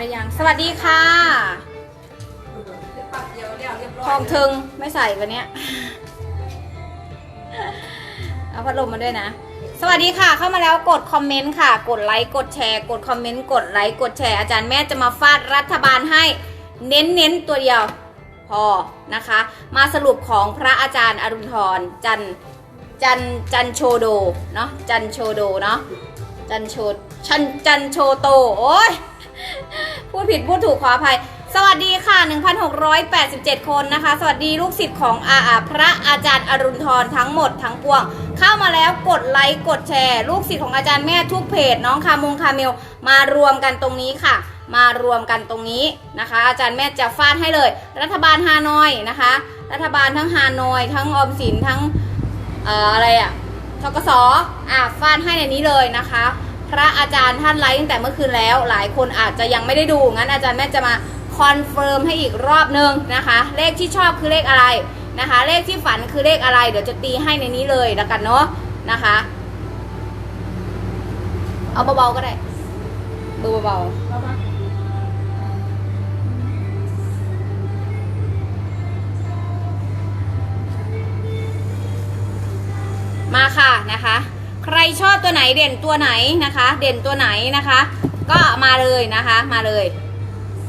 หรือยัง สวัสดีค่ะปัดเดียวเดียวเรียบร้อยทองถึงไม่ใส่วันเนี้ยเอาพัดลมมาด้วยนะ สวัสดีค่ะ เข้ามาแล้วกดคอมเมนต์ค่ะ กดไลค์กดแชร์ กดคอมเมนต์กดไลค์กดแชร์อาจารย์แม่จะมาฟาดรัฐบาลให้เน้นเน้นๆตัวเดียวพอนะคะ มาสรุปของพระอาจารย์อรุณธรจันจันจันโชโดเนาะจันโชโดเนาะจันโชชันจันโชโต โอ้ย พูดผิดพูดถูกขออภัย สวัสดีค่ะ 1,687 คนนะคะ สวัสดีลูกศิษย์ของอาอาพระอาจารย์อรุณธรทั้งหมดทั้งปวง เข้ามาแล้วกดไลค์กดแชร์ ลูกศิษย์ของอาจารย์แม่ทุกเพจ น้องคามงคาเมลมารวมกันตรงนี้ค่ะ มารวมกันตรงนี้นะคะ อาจารย์แม่จะฟาดให้เลย รัฐบาลฮานอยนะคะ รัฐบาลทั้งฮานอย ทั้งออมสินทั้งอออะไรอะทกสอะฟาดให้ในนี้เลยนะคะ พระอาจารย์ท่านไลฟ์ตั้งแต่เมื่อคืนแล้ว หลายคนอาจจะยังไม่ได้ดู งั้นอาจารย์แม่จะมาคอนเฟิร์มให้อีกรอบนึงนะคะ เลขที่ชอบคือเลขอะไรนะคะ เลขที่ฝันคือเลขอะไร เดี๋ยวจะตีให้ในนี้เลยแล้วกันเนาะนะคะ เอาเบาๆก็ได้เบอร์เบาๆมาค่ะนะคะ รชอบตัวไหนเด่นตัวไหนนะคะ เด่นตัวไหนนะคะ ก็มาเลยนะคะมาเลย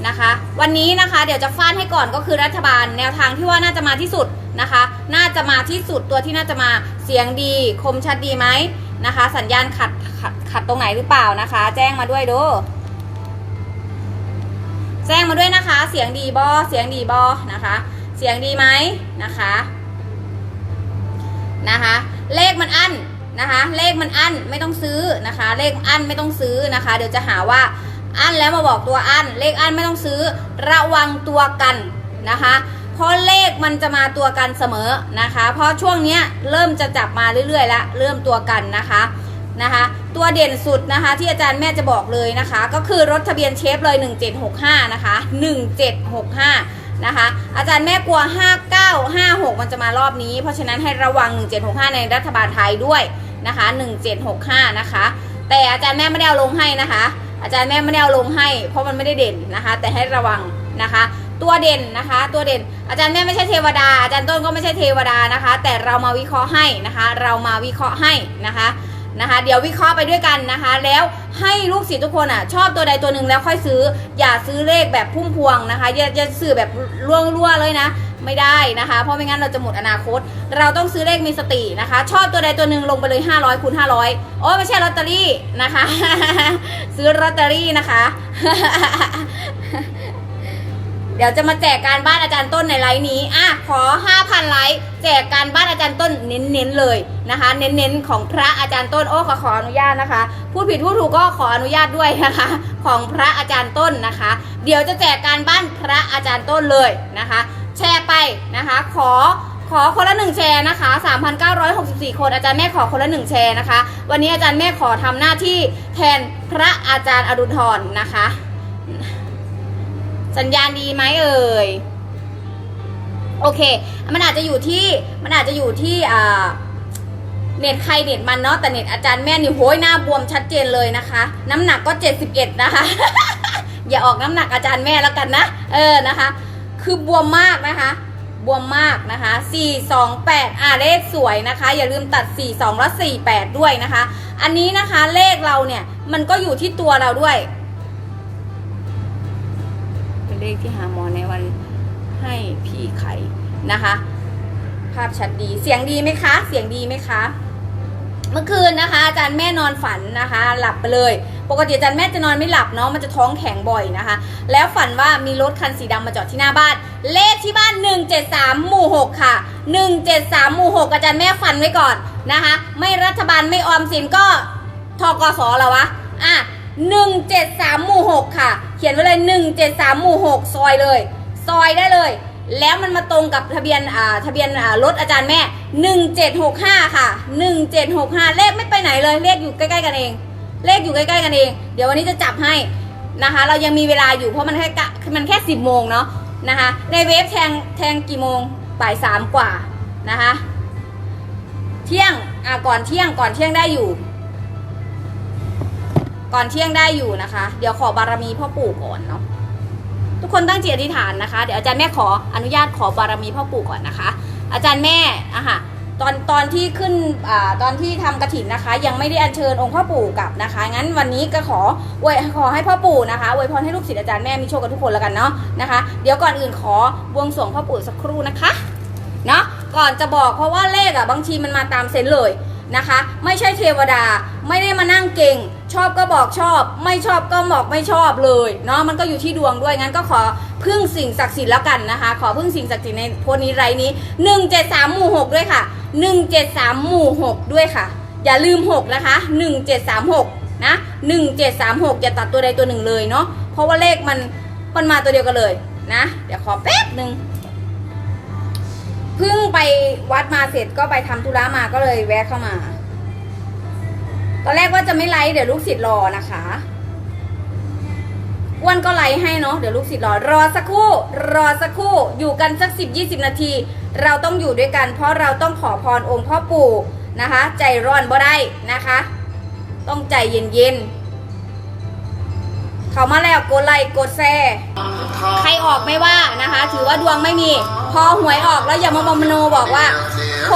นะคะ วันนี้นะคะเดี๋ยวจะฟาดให้ก่อนก็คือรัฐบาล แนวทางที่ว่าน่าจะมาที่สุดนะคะ น่าจะมาที่สุดตัวที่น่าจะมาเสียงดีคมชัดดีไหมนะคะ สัญญาณขัดขัดขัดตรงไหนหรือเปล่านะคะ แจ้งมาด้วยดูแจ้งมาด้วยนะคะ เสียงดีบอเสียงดีบอนะคะ เสียงดีไหมนะคะนะคะ เลขมันอั้น นะคะ เลขมันอั้นไม่ต้องซื้อนะคะ เลขอั้นไม่ต้องซื้อนะคะ เดี๋ยวจะหาว่าอั้นแล้วมาบอกตัวอั้น เลขอั้นไม่ต้องซื้อ ระวังตัวกันนะคะเพราะเลขมันจะมาตัวกันเสมอนะคะ เพราะช่วงเนี้ยเริ่มจะจับมาเรื่อยๆแล้วเริ่มตัวกันนะคะนะคะ ตัวเด่นสุดนะคะที่อาจารย์แม่จะบอกเลยนะคะ ก็คือรถทะเบียนเชฟเลย 1765นะคะ1765 นะคะ อาจารย์แม่กลัว 5956 มันจะมารอบนี้ เพราะฉะนั้นให้ระวัง 1765 ในรัฐบาลไทยด้วยนะคะ 1765 นะคะ แต่อาจารย์แม่ไม่ได้เอาลงให้นะคะ อาจารย์แม่ไม่ได้เอาลงให้ เพราะมันไม่ได้เด่นนะคะ แต่ให้ระวังนะคะ ตัวเด่นนะคะ ตัวเด่น อาจารย์แม่ไม่ใช่เทวดา อาจารย์ต้นก็ไม่ใช่เทวดานะคะ แต่เรามาวิเคราะห์ให้นะคะ เรามาวิเคราะห์ให้นะคะ นะคะ เดี๋ยววิเคราะห์ไปด้วยกันนะคะ แล้วให้ลูกศิษย์ทุกคนอะ ชอบตัวใดตัวหนึ่งแล้วค่อยซื้อ อย่าซื้อเลขแบบพุ่มพวงนะคะ อย่าอย่าซื้อแบบล่วงล่วเลยนะ ไม่ได้นะคะ เพราะไม่งั้นเราจะหมดอนาคต เราต้องซื้อเลขมีสตินะคะ ชอบตัวใดตัวหนึ่งลงไปเลย 500คูณ500 โอ้ไม่ใช่ลอตเตอรี่นะคะ ซื้อลอตเตอรี่นะคะ เดี๋ยวจะมาแจกการบ้านอาจารย์ต้นในไลฟ์นี้อะขอ 5,000 ไลค์แจกการบ้านอาจารย์ต้นเน้นๆเลยนะคะ เน้นๆของพระอาจารย์ต้นโอ้ขอขออนุญาตนะคะ พูดผิดพูดถูกก็ขออนุญาตด้วยนะคะ ของพระอาจารย์ต้นนะคะ เดี๋ยวจะแจกการบ้านพระอาจารย์ต้นเลยนะคะ แชร์ไปนะคะ ขอขอคนละหนึ่งแชร์นะคะ 3,964 คน อาจารย์แม่ขอคนละหนึ่งแชร์นะคะ วันนี้อาจารย์แม่ขอทำหน้าที่แทนพระอาจารย์อรุณธรนะคะ สัญญาณดีไหมเอ่ย โอเค มันอาจจะอยู่ที่ มันอาจจะอยู่ที่เน็ตใครเน็ตมันเนาะ แต่เน็ตอาจารย์แม่นี่โห้ยหน้าบวมชัดเจนเลยนะคะ น้ำหนักก็ 71 นะคะ อย่าออกน้ำหนักอาจารย์แม่แล้วกันนะ เออ นะคะ คือบวมมากนะคะ บวมมากนะคะ 428อ่าเลขสวยนะคะ อย่าลืมตัด 42 แล้ว48 ด้วยนะคะ อันนี้นะคะเลขเราเนี่ย มันก็อยู่ที่ตัวเราด้วย เลขที่หาหมอในวันให้พี่ไข่นะคะ ภาพชัดดีเสียงดีไหมคะ เสียงดีไหมคะ เมื่อคืนนะคะ อาจารย์แม่นอนฝันนะคะ หลับไปเลย ปกติอาจารย์แม่จะนอนไม่หลับเนาะมันจะท้องแข็งบ่อยนะคะ แล้วฝันว่ามีรถคันสีดำมาจอดที่หน้าบ้าน เลขที่บ้าน 173 หมู่ 6 ค่ะ 173 หมู่ 6 อาจารย์แม่ฝันไว้ก่อนนะคะ ไม่รัฐบาลไม่ออมสินก็ทกสแล้ววะอะ173 หมู่ 6 ค่ะ ขียนไว้เลย173หมู่6ซอยเลย ซอยได้เลย แล้วมันมาตรงกับทะเบียนอ่าทะเบียนอ่ารถอาจารย์แม่ 1765 ค่ะ 1765 เลขไม่ไปไหนเลย เลขอยู่ใกล้ๆกันเอง เลขอยู่ใกล้ๆกันเอง เดี๋ยววันนี้จะจับให้นะคะ เรายังมีเวลาอยู่เพราะมันแค่กะมันแค่ 10 โมงเนาะนะคะ ในเว็บแทงแทงกี่โมงบ่ายสามกว่านะคะ เที่ยงอะก่อนเที่ยงก่อนเที่ยงได้อยู่ ก่อนเที่ยงได้อยู่นะคะ เดี๋ยวขอบารมีพ่อปู่ก่อนเนาะทุกคนตั้งจิตอธิษฐานนะคะ เดี๋ยวอาจารย์แม่ขออนุญาตขอบารมีพ่อปู่ก่อนนะคะ อาจารย์แม่อะค่ะตอนตอนที่ขึ้นอตอนที่ทำกระถินนะคะ ยังไม่ได้อัญเชิญองค์พ่อปู่กลับนะคะ งั้นวันนี้ก็ขออวยขอให้พ่อปู่นะคะอวยพรให้ลูกศิษย์อาจารย์แม่มีโชคกันทุกคนแล้วกันเนาะนะคะ เดี๋ยวก่อนอื่นขอบวงสรวงพ่อปู่สักครู่นะคะเนาะก่อนจะบอกเพราะว่าเลขอะบางทีมันมาตามเซนเลยนะคะ ไม่ใช่เทวดาไม่ได้มานั่งเก่ง ชอบก็บอกชอบ ไม่ชอบก็บอกไม่ชอบเลยเนาะมันก็อยู่ที่ดวงด้วยงั้นก็ขอพึ่งสิ่งศักดิ์สิทธิ์แล้วกันนะคะ ขอพึ่งสิ่งศักดิ์สิทธิ์ในโพสต์นี้ไรนี้173หมู่6ด้วยค่ะ173หมู่6ด้วยค่ะ อย่าลืม 6 นะคะ 1736 นะ1736อย่าตัดตัวใดตัวหนึ่งเลยเนาะเพราะว่าเลขมันมันมาตัวเดียวกันเลยนะเดี๋ยวขอแป๊บหนึ่งเพิ่งไปวัดมาเสร็จก็ไปทำธุระมาก็เลยแวะเข้ามา ตอนแรกว่าจะไม่ไลฟ์เดี๋ยวลูกศิษย์รอนะคะอ้วนก็ไลฟ์ให้เนาะเดี๋ยวลูกศิษย์รอรอสักครู่ รอสักครู่ อยู่กันสักสิบยี่สิบนาที เราต้องอยู่ด้วยกัน เพราะเราต้องขอพรองค์พ่อปู่นะคะ ใจร้อนบ่ได้นะคะ ต้องใจเย็นๆเขามาแล้วกดไลค์กดแชร์ใครออกไม่ว่านะคะ ถือว่าดวงไม่มี พอหวยออกแล้วอย่ามาบมโนบอกว่าโห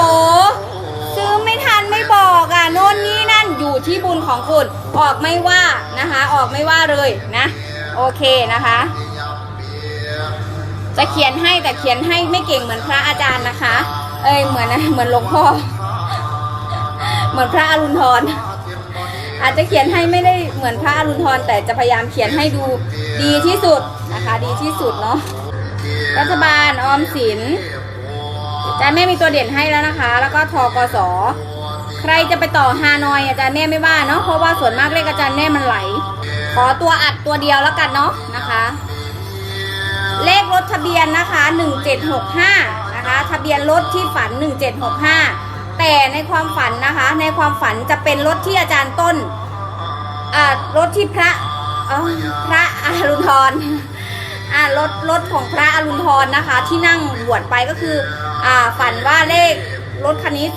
ซื้อไม่ทันไม่บอกอะโน่นนี่นั่นอยู่ที่บุญของคุณออกไม่ว่านะคะ ออกไม่ว่าเลยนะ โอเคนะคะ จะเขียนให้แต่เขียนให้ไม่เก่งเหมือนพระอาจารย์นะคะ เอ้ยเหมือนเหมือนหลวงพ่อ เหมือนพระอรุณทรอาจจะเขียนให้ไม่ได้เหมือนพระอรุณทรแต่จะพยายามเขียนให้ดูดีที่สุดนะคะ ดีที่สุดเนาะรัฐบาลออมสิน อาจารย์แม่มีตัวเด่นให้แล้วนะคะ แล้วก็ทกสใครจะไปต่อฮานอยอาจารย์แม่ไม่ว่าเนาะเพราะว่าส่วนมากเลขอาจารย์แม่มันไหล ขอตัวอัดตัวเดียวแล้วกันเนาะนะคะ เลขรถทะเบียนนะคะ1765นะคะ ทะเบียนรถที่ฝัน 1765 แต่ในความฝันนะคะ ในความฝันจะเป็นรถที่อาจารย์ต้นรถที่พระพระอรุณทรรถรถของพระอรุณทรนะคะ ที่นั่งบวชไปก็คือ ฝันว่าเลขรถคันนี้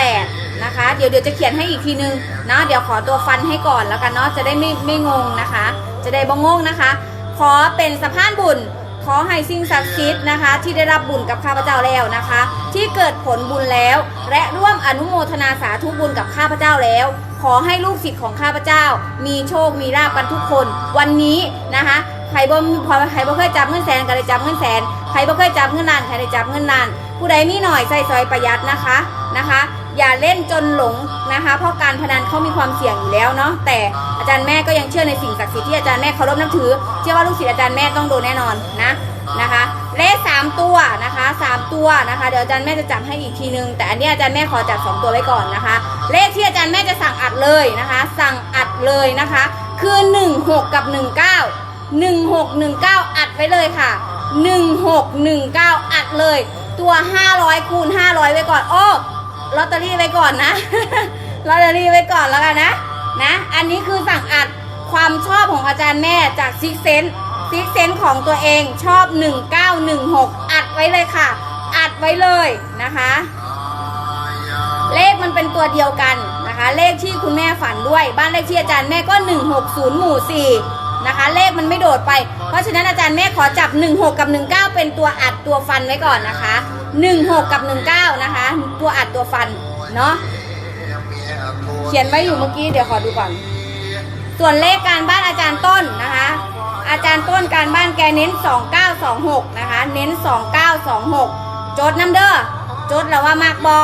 3428 นะคะ เดี๋ยวเดี๋ยวจะเขียนให้อีกทีนึงนะเดี๋ยวขอตัวฟันให้ก่อนแล้วกันเนาะจะได้ไม่ไม่งงนะคะ จะได้บ่งงนะคะ ขอเป็นสะพานบุญขอให้สิ่งศักดิ์สิทธิ์นะคะ ที่ได้รับบุญกับข้าพเจ้าแล้วนะคะ ที่เกิดผลบุญแล้ว และร่วมอนุโมทนาสาธุบุญกับข้าพเจ้าแล้ว ขอให้ลูกศิษย์ของข้าพเจ้า มีโชคมีลาบกันทุกคน วันนี้นะคะ ใครบ่พอใครบ่เคยจับเงินแสนก็ได้จับเงินแสน ใครบ่เคยจับเงินล้านใครได้จับเงินล้าน ผู้ใดมีหน่อยใส่ซอยประหยัดนะคะนะคะ อย่าเล่นจนหลงนะคะ เพราะการพนันเขามีความเสี่ยงอยู่แล้วเนาะแต่อาจารย์แม่ก็ยังเชื่อในสิ่งศักดิ์สิทธิ์ที่อาจารย์แม่เคารพนับถือ เชื่อว่าลูกศิษย์อาจารย์แม่ต้องโดนแน่นอนนะนะคะ เลขสามตัวนะคะสามตัวนะคะเดี๋ยวอาจารย์แม่จะจับให้อีกทีนึงแต่อันนี้อาจารย์แม่ขอจับสองตัวไว้ก่อนนะคะ เลขที่อาจารย์แม่จะสั่งอัดเลยนะคะ สั่งอัดเลยนะคะ คือ16กับ19 1619 อัดไว้เลยค่ะ 1619 อัดเลย ตัว 500 คูณ 500 ไว้ก่อน โอ้ลอตเตอรี่ไว้ก่อนนะลอตเตอรี่ไว้ก่อนแล้วกันนะนะ อันนี้คือสั่งอัดความชอบของอาจารย์แม่จากซิกเซนซิกเซนของตัวเองชอบ 1916 อัดไว้เลยค่ะ อัดไว้เลยนะคะ เลขมันเป็นตัวเดียวกันนะคะ เลขที่คุณแม่ฝันด้วย บ้านเลขที่อาจารย์แม่ก็ 160 หมู่ 4 นะคะ เลขมันไม่โดดไป เพราะฉะนั้นอาจารย์แม่ขอจับ 16 กับ 19 เป็นตัวอัดตัวฟันไว้ก่อนนะคะ 16 กับ 19 นะคะ ตัวอัดตัวฟันเนาะเขียนไว้อยู่เมื่อกี้เดี๋ยวขอดูก่อน ส่วนเลขการบ้านอาจารย์ต้นนะคะ อาจารย์ต้นการบ้านแกเน้น 2926 นะคะ เน้น 2926จดน้ำเด้อจดแล้วว่ามากบอ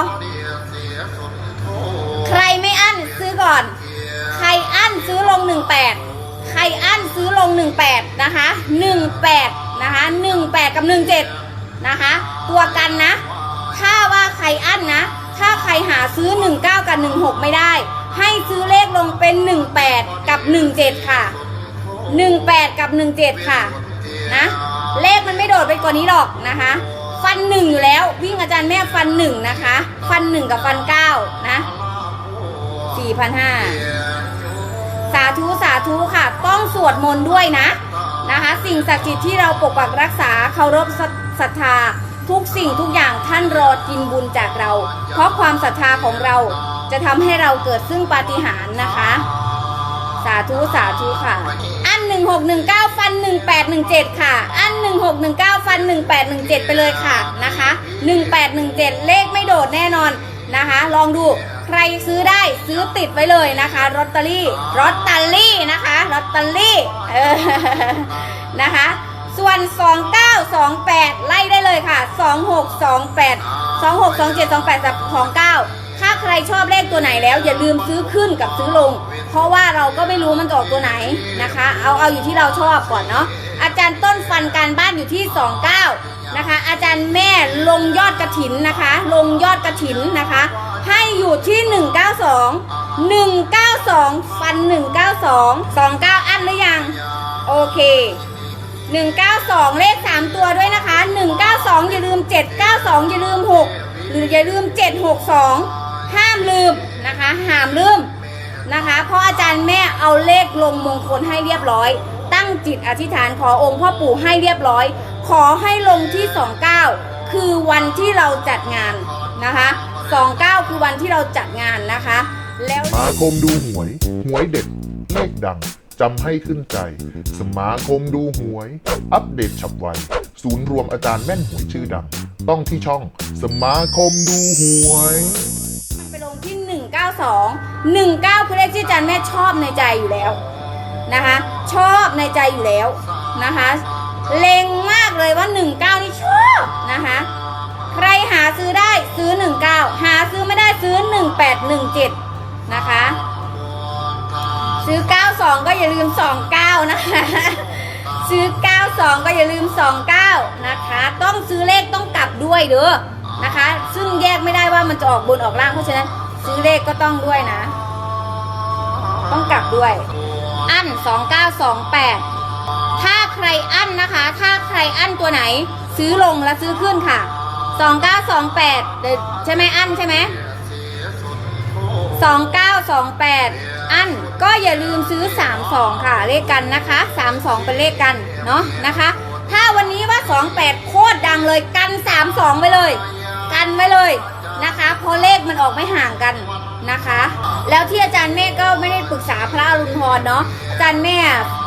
ใครรไม่อั้นซื้อก่อน ใครอั้นซื้อลง 18 ใครอั้นซื้อลง 18 นะคะ 18 นะคะ 18 กับ 17 นะคะ ตัวกันนะ ถ้าว่าใครอั้นนะ ถ้าใครหาซื้อ 19 กับ 16 ไม่ได้ ให้ซื้อเลขลงเป็น 18 กับ 17 ค่ะ 18 กับ 17 ค่ะ นะ เลขมันไม่โดดไปกว่านี้หรอกนะคะ ฟันหนึ่งอยู่แล้ว วิ่งอาจารย์แม่ฟันหนึ่งนะคะ ฟันหนึ่งกับฟันเก้านะสี่พันห้า สาธุสาธุค่ะ ต้องสวดมนต์ด้วยนะนะคะ สิ่งศักดิ์สิทธิ์ที่เราปกปักรักษาเคารพศรัทธาทุกสิ่งทุกอย่างท่านรอกินบุญจากเรา เพราะความศรัทธาของเราจะทำให้เราเกิดซึ่งปาฏิหาริย์นะคะ สาธุสาธุค่ะ อัน 1619 ฟัน 1817 ค่ะ อัน 1619 ฟัน 1817 ไปเลยค่ะนะคะ 1817 เลขไม่โดดแน่นอนนะคะ ลองดู ใครซื้อได้ซื้อติดไว้เลยนะคะลอตเตอรี่ลอตเตอรี่นะคะลอตเตอรี่เออนะคะ ส่วน 2928 ไล่ได้เลยค่ะ 2628 2627 28 29 ถ้าใครชอบเลขตัวไหนแล้ว อย่าลืมซื้อขึ้นกับซื้อลง เพราะว่าเราก็ไม่รู้มันจะออกตัวไหนนะคะ เอาเอาอยู่ที่เราชอบก่อนเนาะอาจารย์ต้นฟันการบ้านอยู่ที่ 29 นะคะ อาจารย์แม่ลงยอดกระถินนะคะ ลงยอดกระถินนะคะ ให้อยู่ที่ 192 192 ฟัน 192 29 อันหรือยัง โอเค 192 เลข 3 ตัวด้วยนะคะ 192 อย่าลืม 792 อย่าลืม 6 หรืออย่าลืม 762 ห้ามลืมนะคะห้ามลืมนะคะ เพราะอาจารย์แม่เอาเลขลงมงคลให้เรียบร้อย ตั้งจิตอธิษฐานขอองค์พ่อปู่ให้เรียบร้อย ขอให้ลงที่ 29 คือวันที่เราจัดงานนะคะ29 คือวันที่เราจัดงานนะคะ แล้วสมาคมดูหวย หวยเด็ดเลขดังจำให้ขึ้นใจ สมาคมดูหวย อัปเดตฉับไว ศูนย์รวมอาจารย์แม่นหวยชื่อดัง ต้องที่ช่อง สมาคมดูหวย ไปลงที่ 192 19 คือเลขที่อาจารย์แม่ชอบในใจอยู่แล้วนะคะ ชอบในใจอยู่แล้วนะคะ เล็งมากเลยว่า 19 นี่ชอบนะคะ ใครหาซื้อได้ซื้อ 19 หาซื้อไม่ได้ซื้อ 1817 นะคะ ซื้อ 92 ก็อย่าลืม 29 นะคะ ซื้อ 92 ก็อย่าลืม 29 นะคะ ต้องซื้อเลขต้องกลับด้วยเด้อนะคะ ซึ่งแยกไม่ได้ว่ามันจะออกบนออกล่างเพราะฉะนั้นซื้อเลขก็ต้องด้วยนะ ต้องกลับด้วย อัน 2928 ถ้าใครอั้นนะคะ ถ้าใครอั้นตัวไหน ซื้อลงแล้วซื้อขึ้นค่ะ 2928 ใช่ไหมอั้นใช่ไหม2928 อันก็อย่าลืมซื้อ 32 ค่ะ เลขกันนะคะ 32 เป็นเลขกันเนาะนะคะ ถ้าวันนี้ว่า 28 โคตรดังเลยกัน 32 ไปเลย กันไว้เลยนะคะเพราะเลขมันออกไม่ห่างกัน นะคะ แล้วที่อาจารย์แม่ก็ไม่ได้ปรึกษาพระอรุณพรเนาะอาจารย์แม่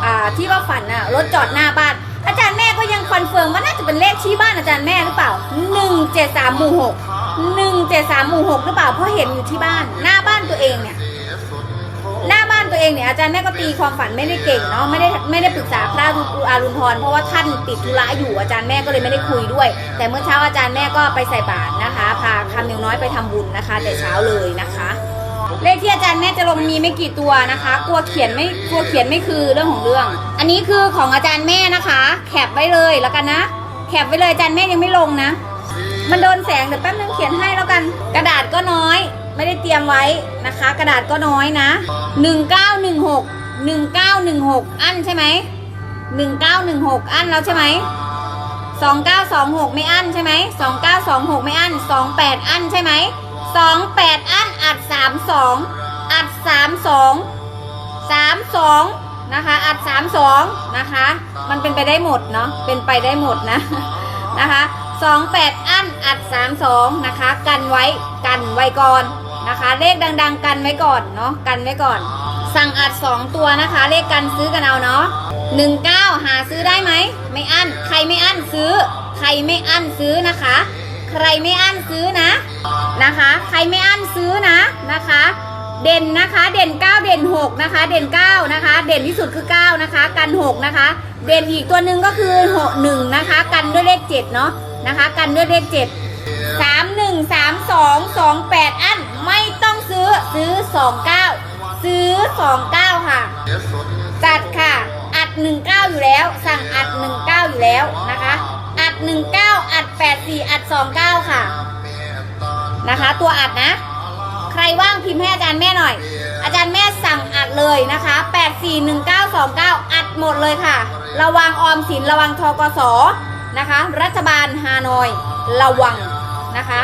อ่าที่ว่าฝันอะรถจอดหน้าบ้าน อาจารย์แม่ก็ยังคอนเฟิร์มว่าน่าจะเป็นเลขที่บ้านอาจารย์แม่หรือเปล่า173หมู่6 173หมู่6หรือเปล่าเพราะเห็นอยู่ที่บ้านหน้าบ้านตัวเองเนี่ย ตัวเองเนี่ยอาจารย์แม่ก็ตีความฝันไม่ได้เก่งเนาะไม่ได้ไม่ได้ปรึกษาพระอารุณพรเพราะว่าท่านติดธุระอยู่อาจารย์แม่ก็เลยไม่ได้คุยด้วย แต่เมื่อเช้าอาจารย์แม่ก็ไปใส่บาตรนะคะพาคำเนียวน้อยไปทำบุญนะคะ แต่เช้าเลยนะคะเลขที่อาจารย์แม่จะลงมีไม่กี่ตัวนะคะ กลัวเขียนไม่กลัวเขียนไม่คือเรื่องของเรื่อง อันนี้คือของอาจารย์แม่นะคะ แคปไว้เลยแล้วกันนะแคปไว้เลยอาจารย์แม่ยังไม่ลงนะ มันโดนแสงเดี๋ยวแป๊บนึงเขียนให้แล้วกัน กระดาษก็น้อย ไม่ได้เตรียมไว้นะคะ กระดาษก็น้อยนะ1916 1916 อันใช่ไหม1916 อันแล้วใช่ไหม2926 ไม่อันใช่ไหม2926 ไม่อัน28 อันใช่ไหม28 อันอัด 32 อัด 32 32 นะคะ อัด 32 นะคะ มันเป็นไปได้หมดเนาะเป็นไปได้หมดนะนะคะ28 อันอัด 32 นะคะ กันไว้กันไว้ก่อน นะคะ เลขดังๆ กันไว้ก่อนเนาะกันไว้ก่อน สั่งอัด 2 ตัวนะคะ เลขกันซื้อกันเอาเนาะ19 หาซื้อได้ไหม ไม่อั้น ใครไม่อั้นซื้อ ใครไม่อั้นซื้อนะคะ ใครไม่อั้นซื้อนะนะคะ ใครไม่อั้นซื้อนะนะคะ เด่นนะคะเด่น 9 เด่น 6 นะคะ เด่น 9 นะคะ เด่นที่สุดคือ 9 นะคะ กัน6นะคะ เด่นอีกตัวหนึ่งก็คือ6 1นะคะ กันด้วยเลข7เนาะนะคะ กันด้วยเลข7 3 1 3 2 2 8 อัน ไม่ต้องซื้อซื้อ 29 ซื้อ 29 ค่ะ จัดค่ะ อัด 19 อยู่แล้ว สั่งอัด 19 อยู่แล้วนะคะ อัด 19 อัด 84 อัด 29 ค่ะ นะคะ ตัวอัดนะ ใครว่างพิมพ์ให้อาจารย์แม่หน่อย อาจารย์แม่สั่งอัดเลยนะคะ 841929 อัดหมดเลยค่ะ ระวังออมสินระวังทกสนะคะ รัฐบาลฮานอย ระวังนะคะ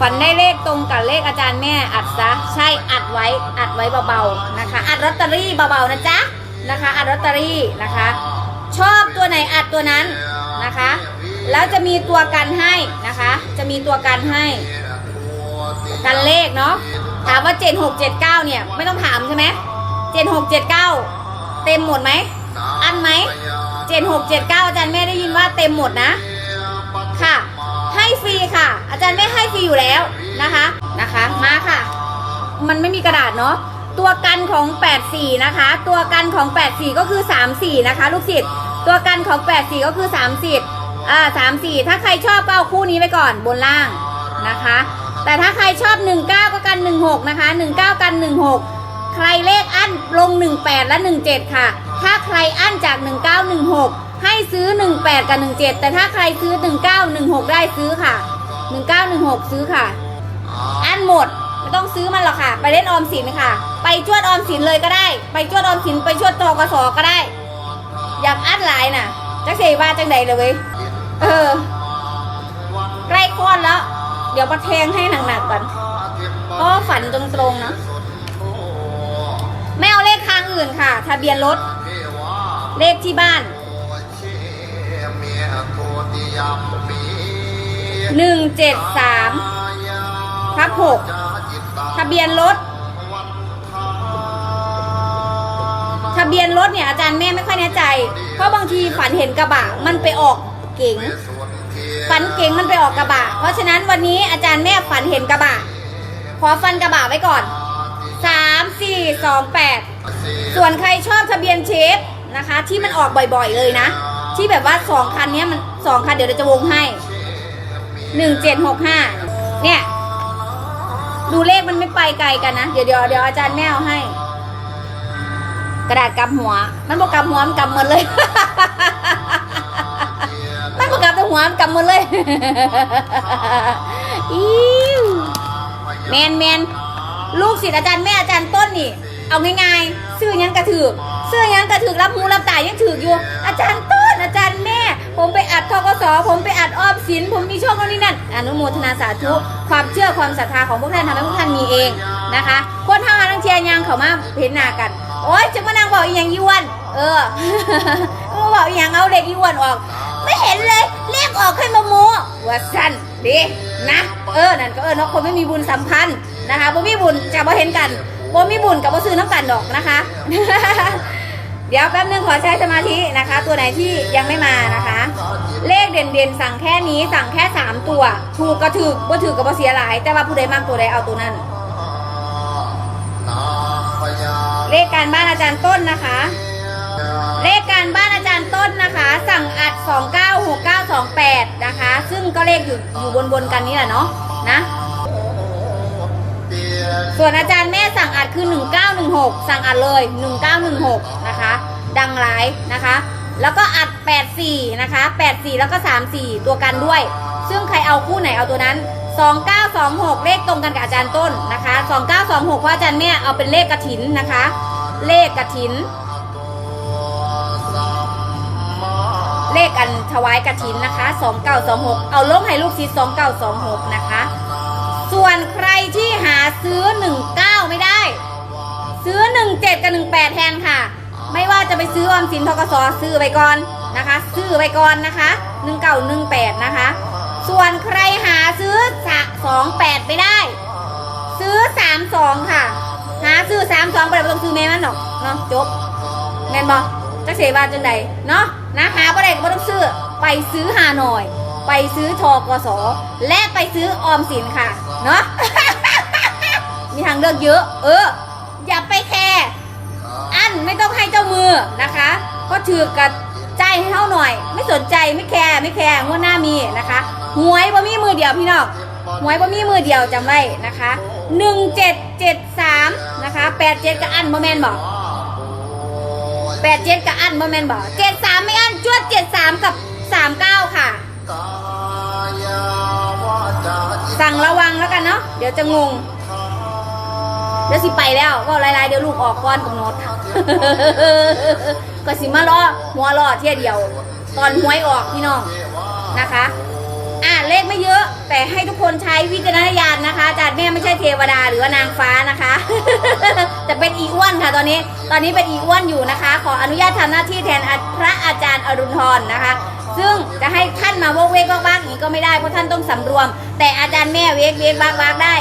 ฝันได้เลขตรงกับเลขอาจารย์แม่อัดซะ ใช่อัดไว้อัดไว้เบาๆนะคะ อัดลอตเตอรี่เบาๆนะจ๊ะนะคะ อัดลอตเตอรี่นะคะ ชอบตัวไหนอัดตัวนั้นนะคะ แล้วจะมีตัวกันให้นะคะ จะมีตัวกันให้ กันเลขเนาะถามว่า7679เจ็ดเก้าเนี่ยไม่ต้องถามใช่ไหม7679เจ็ดเก้าเต็มหมดไหมอันไหม7679อาจารย์แม่ได้ยินว่าเต็มหมดนะ ค่ะ ฟรีค่ะ อาจารย์ไม่ให้ฟรีอยู่แล้วนะคะนะคะมาค่ะ มันไม่มีกระดาษเนาะตัวกันของ 84 นะคะ ตัวกันของ 84 ก็คือ 34 นะคะ ลูกศิษย์ตัวกันของ 84 ก็คือ 30อ่า34 ถ้าใครชอบก็เอาคู่นี้ไปก่อนบนล่างนะคะ แต่ถ้าใครชอบ 19 ก็กัน 16 นะคะ 19 กัน 16 ใครเลขอั้นลง 18 และ 17 ค่ะ ถ้าใครอั้นจาก 1916 ให้ซื้อ 18 กับ 17 แต่ถ้าใครซื้อ 1916 ได้ซื้อค่ะ 1916 ซื้อค่ะ อันหมดไม่ต้องซื้อมันหรอกค่ะ ไปเล่นออมสินค่ะ ไปชวดออมสินเลยก็ได้ ไปชวดออมสินไปชวดตกสก็ได้ อยากอัดหลายน่ะจักเสว่าจังใดเลยเว้ยเออ ใกล้คลอดแล้ว เดี๋ยวมาแทงให้หนักๆก่อนเพราะว่าฝันตรงๆนะไม่เอาเลขทางอื่นค่ะ ทะเบียนรถ เลขที่บ้านหนึ่งเจ็ดสามทับหกทะเบียนรถ ทะเบียนรถเนี่ยอาจารย์แม่ไม่ค่อยแน่ใจ เพราะบางทีฝันเห็นกระบะมันไปออกเก๋งฝันเก๋งมันไปออกกระบะ เพราะฉะนั้นวันนี้อาจารย์แม่ฝันเห็นกระบะ ขอฟันกระบะไว้ก่อนสามสี่สองแปดส่วนใครชอบทะเบียนเชฟ นะคะ ที่มันออกบ่อยๆเลยนะ ที่แบบว่าสองคันเนี้ยมันสองคันเดี๋ยวเราจะวงให้หนึ่งเจ็ดหกห้าเนี่ย ดูเลขมันไม่ไปไกลกันนะ เดี๋ยวเดี๋ยวเดี๋ยวอาจารย์แม่เอาให้ กระดาษกำหัว มันบอกกำหัวมันกำหมดเลย มันบอกกำแต่หัวมันกำหมดเลยอิวแมนแมนลูกศิษย์อาจารย์แม่อาจารย์ต้นนี่ เอาง่ายๆ ซื้อยังกระถือ ซื้อยังกระถือรับหูรับตายยังถืออยู่ อาจารย์ต้นอาจารย์แม่ ผมไปอัดทกสผมไปอัดออมสินผมมีโชคโน่นนี่นั่นอนุโมทนาสาธุความเชื่อความศรัทธาของพวกท่านทำให้พวกท่านมีเองนะคะคนทางหาทั้งเชียร์ยังเขามาเห็นหน้ากันโอ๊ยจะมานั่งบอกอีหยังยวนเออมาบอกอีหยังเอาเด็กยวนออก ไม่เห็นเลยเรียกออกขึ้มาโมว่าสั้นดีนะเออนั่นก็เออนาะคนไม่มีบุญสัมพันธ์นะคะบ่มีบุญจะบ่เห็นกันบ่มีบุญกับบ่ซื้อน้ำกันดอกนะคะ เดี๋ยวแป๊บนึงขอใช้สมาธินะคะ ตัวไหนที่ยังไม่มานะคะ เลขเด่นๆ สั่งแค่นี้สั่งแค่3ตัว ถูกก็ถูกบ่ถูกก็บ่เสียหลาย แต่ว่าผู้ใดมากตัวใดเอาตัวนั้น เลขการบ้านอาจารย์ต้นนะคะ เลขการบ้านอาจารย์ต้นนะคะ สั่งอัด 296928 นะคะ ซึ่งก็เลขอยู่อยู่บนๆกันนี่แหละเนาะนะ ส่วนอาจารย์แม่สั่งอัดคือ 1916 สั่งอัดเลย 1916 นะคะ ดังหลายนะคะ แล้วก็อัด 84 นะคะ 84 แล้วก็ 34 ตัวกันด้วย ซึ่งใครเอาคู่ไหนเอาตัวนั้น 2926 เลขตรงกันกับอาจารย์ต้นนะคะ 2926 เพราะอาจารย์แม่เอาเป็นเลขกระถินนะคะ เลขกระถิน เลขอันถวายกระถินนะคะ 2926 เอาลงให้ลูกศิษย์2926 นะคะ ส่วนใครที่หาซื้อ 19 ไม่ได้ ซื้อ 17 กับ 18 แทนค่ะ ไม่ว่าจะไปซื้อออมสินทกสซื้อไปก่อนนะคะ ซื้อไปก่อนนะคะ1918 นะคะ ส่วนใครหาซื้อ 28 ไม่ได้ ซื้อ 32 ค่ะ หาซื้อ 32ไปไม่ต้องซื้อแม่มันหรอกเนาะจบแม่นบอจักเสบาจังใดเนาะนะหาบ่ได้ก็บ่ต้องซื้อไปซื้อหาหน่อย ไปซื้อทกสและไปซื้อออมสินค่ะ เนาะ มีทางเลือกเยอะ เออ อย่าไปแคร์อันไม่ต้องให้เจ้ามือนะคะ ก็ถือกับใจให้เท่าหน่อย ไม่สนใจไม่แคร์ไม่แคร์งวดหน้ามีนะคะหวยบ่มีมือเดียวพี่น้องหวยบ่มีมือเดียวจำไว้นะคะหนึ่งเจ็ดเจ็ดสามนะคะแปดเจ็ดกับอันโมเมนบอกแปดเจ็ดกับอันโมเมนบอกเจ็ดสามไม่อันจวดเจ็ดสามกับสามเก้าค่ะ สั่งระวังแล้วกันเนาะเดี๋ยวจะงงเดี๋ยวสิไปแล้วก็ลายๆเดี๋ยวลูกออกก้อนกับน้ตก็สิมาล้อหัวล้อเที่ยเดียว ตอนหวยออกพี่น้องนะคะ อะเลขไม่เยอะ แต่ให้ทุกคนใช้วิจารณญาณนะคะจารย์แม่ไม่ใช่เทวดาหรือว่านางฟ้านะคะ แต่เป็นอีอ้วนค่ะตอนนี้ ตอนนี้เป็นอีอ้วนอยู่นะคะ ขออนุญาตทำหน้าที่แทนพระอาจารย์อรุณทรนะคะ ซึ่งจะให้ท่านมาวกเวกบ้างๆอย่างนี้ก็ไม่ได้เพราะท่านต้องสำรวม แต่อาจารย์แม่เวกเวกบากบากได้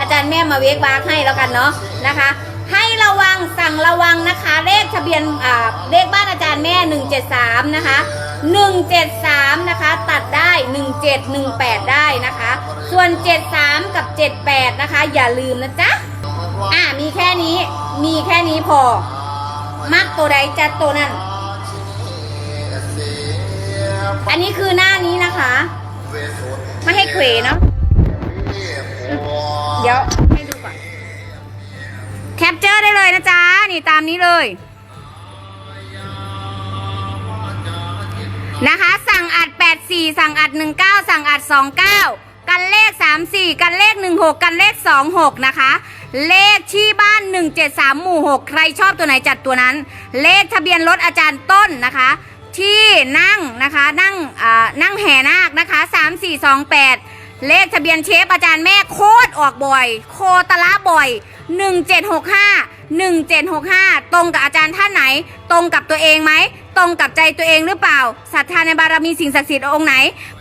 อาจารย์แม่มาเวกบากให้แล้วกันเนาะนะคะ ให้ระวังสั่งระวังนะคะ เลขทะเบียนอ่าเลขบ้านอาจารย์แม่ 173 นะคะ 173 นะคะ ตัดได้ 1718 ได้นะคะ ส่วน 73 กับ 78 นะคะ อย่าลืมนะจ๊ะอะมีแค่นี้มีแค่นี้พอมักตัวใดจัดตัวนั้น อันนี้คือหน้านี้นะคะ ไม่ให้เขวเนาะเดี๋ยวให้ดูก่อนแคปเจอร์ได้เลยนะจ๊ะ นี่ตามนี้เลยนะคะ สั่งอัด 84 สั่งอัด 19 สั่งอัด 29 กันเลข 34 กันเลข 16 กันเลข 26 นะคะ เลขที่บ้าน 173 หมู่ 6 ใครชอบตัวไหนจัดตัวนั้น เลขทะเบียนรถอาจารย์ต้นนะคะ ที่นั่งนะคะนั่งอ่านั่งแห่นาคนะคะ3428เลขทะเบียนเชฟอาจารย์แม่โคตรออกบ่อย โคตรละบ่อย 1765 1765 ตรงกับอาจารย์ท่านไหน ตรงกับตัวเองไหม ตรงกับใจตัวเองหรือเปล่าศรัทธาในบารมีสิ่งศักดิ์สิทธิ์องค์ไหน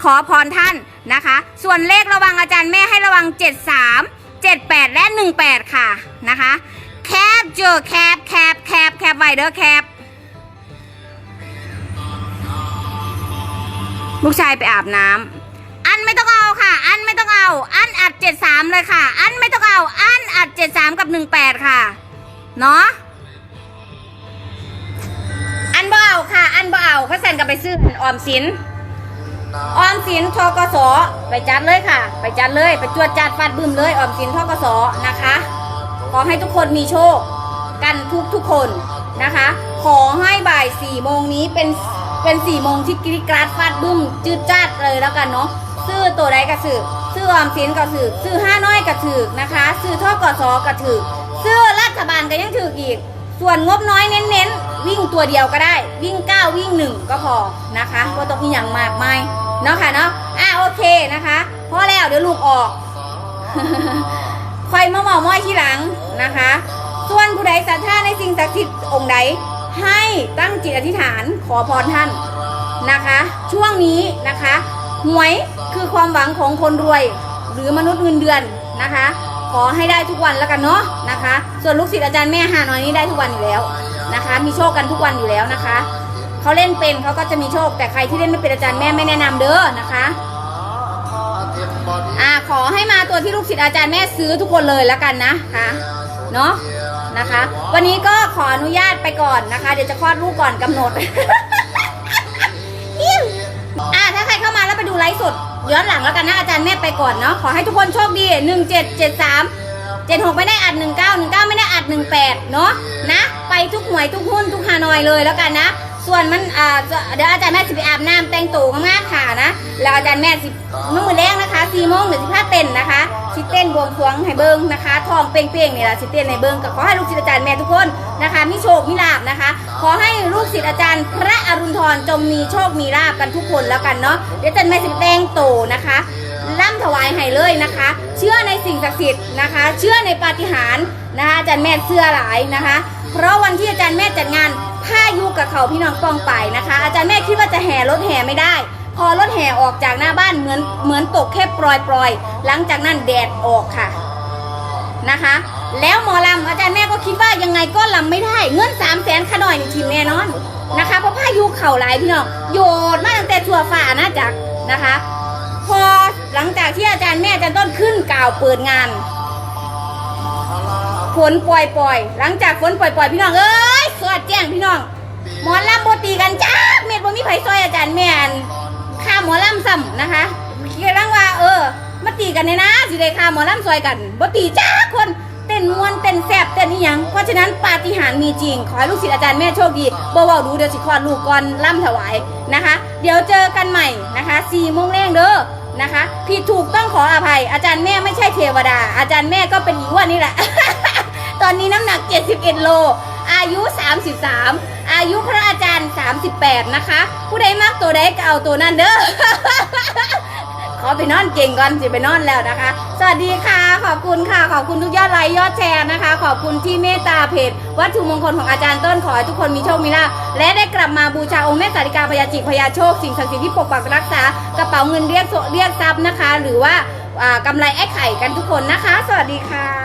ขอพรท่านนะคะ ส่วนเลขระวังอาจารย์แม่ให้ระวัง 73 78 และ 18 ค่ะนะคะ แคปเจอแคปแคปแคปแคปไวเดอร์แคป ลูกชายไปอาบน้ำอันไม่ต้องเอาค่ะ อันไม่ต้องเอา อันอัด73เลยค่ะ อันไม่ต้องเอา อันอัด73กับ18ค่ะ เนาะอันบ่เอาค่ะ อันบ่เอาเขาแซนกับไปซื้อออมสิน ออมสินทกสไปจัดเลยค่ะ ไปจัดเลย ไปจวดจัดฟาดบึ้มเลย ออมสินทกสนะคะ ขอให้ทุกคนมีโชค กันทุกทุกคนนะคะ ขอให้บ่ายสี่โมงนี้เป็น เป็นสี่โมงที่กริกราดฟาดบึ้มจืดจัดเลยแล้วกันเนาะซื้อตัวใดกระสือซื้อออมสินกระสือซื้อห้าน้อยกระถือนะคะซื้อท่อกสกระถือซื้อรัฐบาลก็ยังถืออีก ส่วนงบน้อยเน้นๆ วิ่งตัวเดียวก็ได้ วิ่ง9วิ่ง1ก็พอนะคะก็ต้องมีอย่างมากมายเนาะค่ะเนาะอะโอเคนะคะพอแล้วเดี๋ยวลูกออกคอยมาหมอม้อยทีหลังนะคะ ส่วนผู้ใดศรัทธาในสิ่งศักดิ์สิทธิ์องค์ใด ให้ตั้งจิตอธิษฐานขอพรท่านนะคะ ช่วงนี้นะคะหวยคือความหวังของคนรวย หรือมนุษย์เงินเดือนนะคะ ขอให้ได้ทุกวันแล้วกันเนาะนะคะ ส่วนลูกศิษย์อาจารย์แม่หาน้อยนี่ได้ทุกวันอยู่แล้วนะคะ มีโชคกันทุกวันอยู่แล้วนะคะเขาเล่นเป็นเขาก็จะมีโชค แต่ใครที่เล่นไม่เป็นอาจารย์แม่ไม่แนะนำเด้อนะคะอ่าขอให้มาตัวที่ลูกศิษย์อาจารย์แม่ซื้อทุกคนเลยแล้วกันนะคะเนาะ นะคะ วันนี้ก็ขออนุญาตไปก่อนนะคะ เดี๋ยวจะคลอดลูกก่อนกำหนด อ่าถ้าใครเข้ามาแล้วไปดูไลฟ์สดย้อนหลังแล้วกันนะอาจารย์แม่ไปก่อนเนาะขอให้ทุกคนโชคดีหนึ่งเจ็ดเจ็ดสามเจ็ดหกไม่ได้อัดหนึ่งเก้าหนึ่งเก้าไม่ได้อัดหนึ่งแปดเนาะนะ ไปทุกหวยทุกหุ้นทุกฮานอยเลยแล้วกันนะ ส่วนมันอ่าเดี๋ยวอาจารย์แม่สิไปอาบน้ำแต่งตัวมากๆค่ะนะแล้วอาจารย์แม่สิเมื่อมือแรกนะคะสี่โมงเดี๋ยวสิพาเต้นนะคะสิเต้นบวงสรวงให้เบิ้งนะคะทองเป้งๆนี่แหละสิเต้นในเบิ้งก็ขอให้ลูกศิษย์อาจารย์แม่ทุกคนนะคะมีโชคมีลาบนะคะ ขอให้ลูกศิษย์อาจารย์พระอรุณทรจงมีโชคมีลาบกันทุกคนแล้วกันเนาะเดี๋ยวอาจารย์แม่สิแต่งตัวนะคะร่ำถวายให้เลยนะคะ เชื่อในสิ่งศักดิ์สิทธิ์นะคะ เชื่อในปาฏิหาริย์นะคะอาจารย์แม่เชื่อหลายนะคะ เพราะวันที่อาจารย์แม่จัดงาน ผ้ายุกับเขาพี่น้องกองไปนะคะ อาจารย์แม่คิดว่าจะแห่รถแห่ไม่ได้ พอรถแห่ออกจากหน้าบ้านเหมือนเหมือนตกแค่ปลอยปลอยหลังจากนั้นแดดออกค่ะนะคะ แล้วหมอลำอาจารย์แม่ก็คิดว่ายังไงก็ลำไม่ได้ เงินสามแสนขน่อยนี่ทีมแน่นอนนะคะเพราะพายุเข่าหลายพี่น้องโยดมาตั้งแต่ทั่วฟ้านะจักนะคะ พอหลังจากที่อาจารย์แม่อาจารย์ต้นขึ้นกล่าวเปิดงานฝนปล่อยปล่อยหลังจากฝนปล่อยปล่อยพี่น้องเอ้ย สวัสดแจ้งพี่น้องหมอลำโบตีกันจ้าเม็ดบ่มีไผซอยอาจารย์แม่นค่าหมอลำซ้ำนะคะคิดร่างว่า เออมาตีกันเนี่ยนะสิได้ค่าหมอลำซอยกันบ่ตีจ้าคนเต้นมวนเต้นแซ่บเต้นนี่ยังเพราะฉะนั้นปาฏิหาริย์มีจริง ขอให้ลูกศิษย์อาจารย์แม่โชคดีบ่เว้าดูเดี๋ยวสิคลอดลูกก่อนล่ำถวายนะคะ เดี๋ยวเจอกันใหม่นะคะ4โมงแรงเด้อนะคะผิดถูกต้องขออภัย อาจารย์แม่ไม่ใช่เทวดา อาจารย์แม่ก็เป็นหญิงอ้วนนี่แหละ ตอนนี้น้ำหนัก 71 โล อายุ 33 อายุพระอาจารย์ 38 นะคะ ผู้ใดมากตัวใดก็เอาตัวนั้นเด้อ ขอไปนอนเก่งก่อนสิไปนอนแล้วนะคะ สวัสดีค่ะ ขอบคุณค่ะ ขอบคุณทุกยอดไลค์ยอดแชร์นะคะ ขอบคุณที่เมตตาเพจ วัตถุมงคลของอาจารย์ต้นขอให้ทุกคนมีโชคมีลาภและได้กลับมาบูชาองค์แม่สาริกาพยาจิตพยาโชค สิ่งศักดิ์สิทธิ์ที่ปกปักรักษากระเป๋าเงินเรียกโสเรียกทรัพย์นะคะ หรือว่าอ่ากำไรไอ้ไข่กันทุกคนนะคะ สวัสดีค่ะ